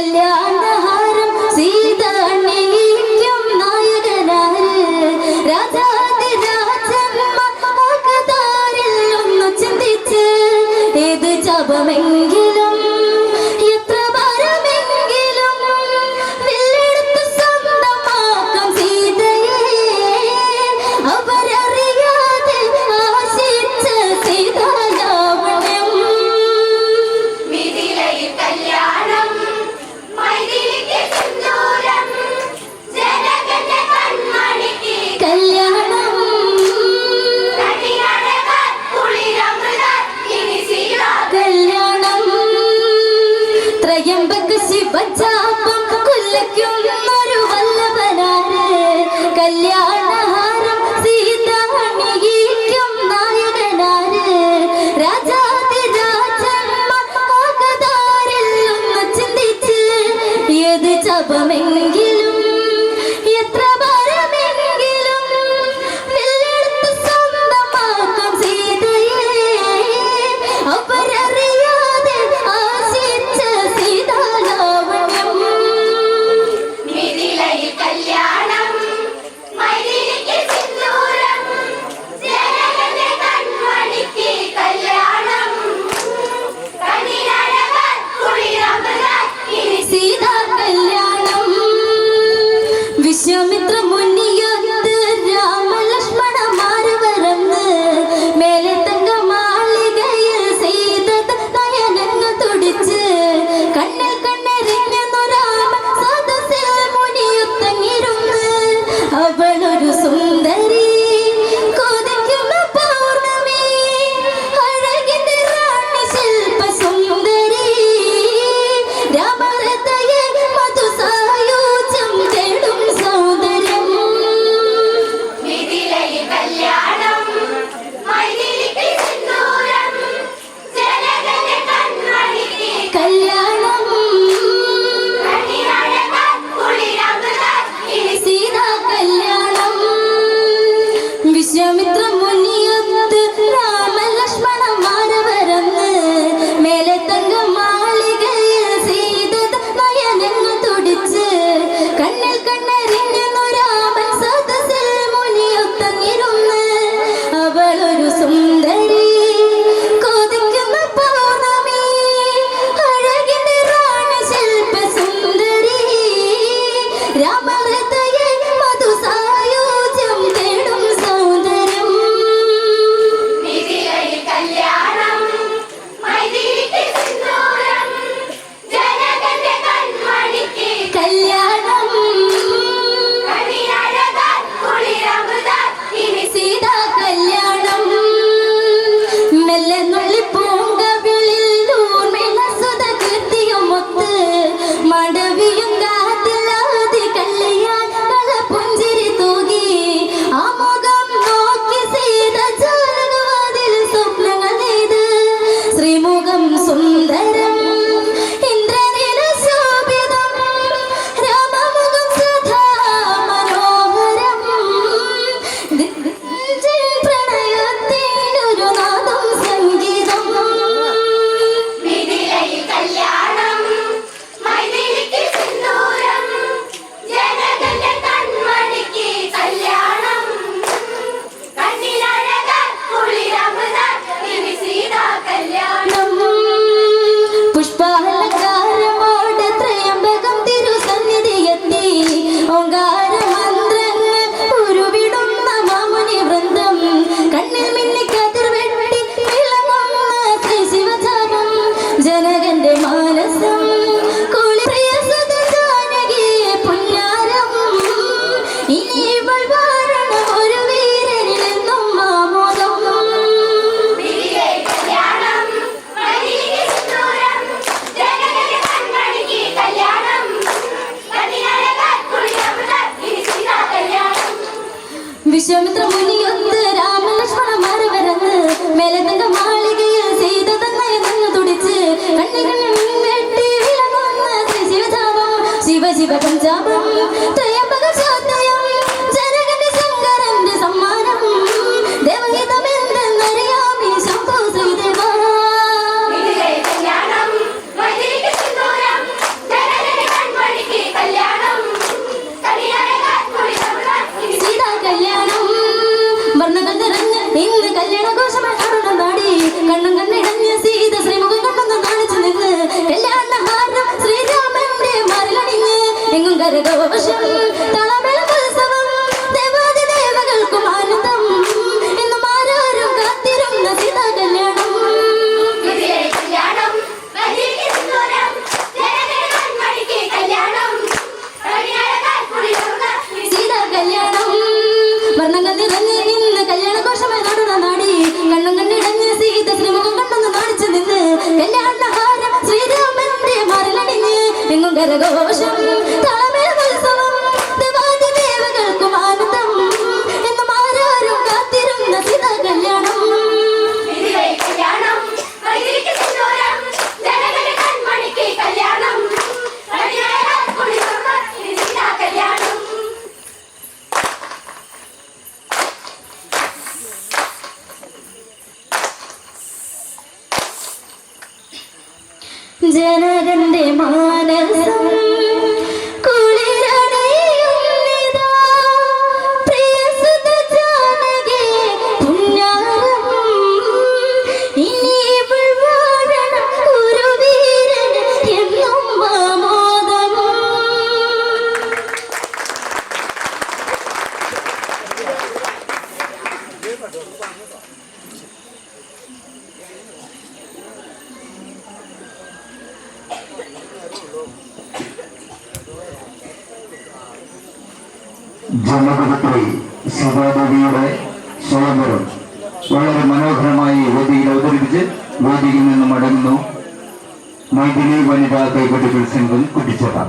കല്യാണഹാരം बच्चा ക്ഷേത്രം Ábrete 可我不 ജനകന്റെ മാനസം. ജന്മപുത്രി സീതാദേവിയുടെ സ്വയംവരം. വളരെ മനോഹരമായി വേദിയിൽ അവതരിപ്പിച്ച് വേദിയിൽ നിന്ന് മടങ്ങുന്നു മൈഥിലി വനിതാ കൈകൊട്ടി സംഘം കുട്ടിച്ചേർത്ത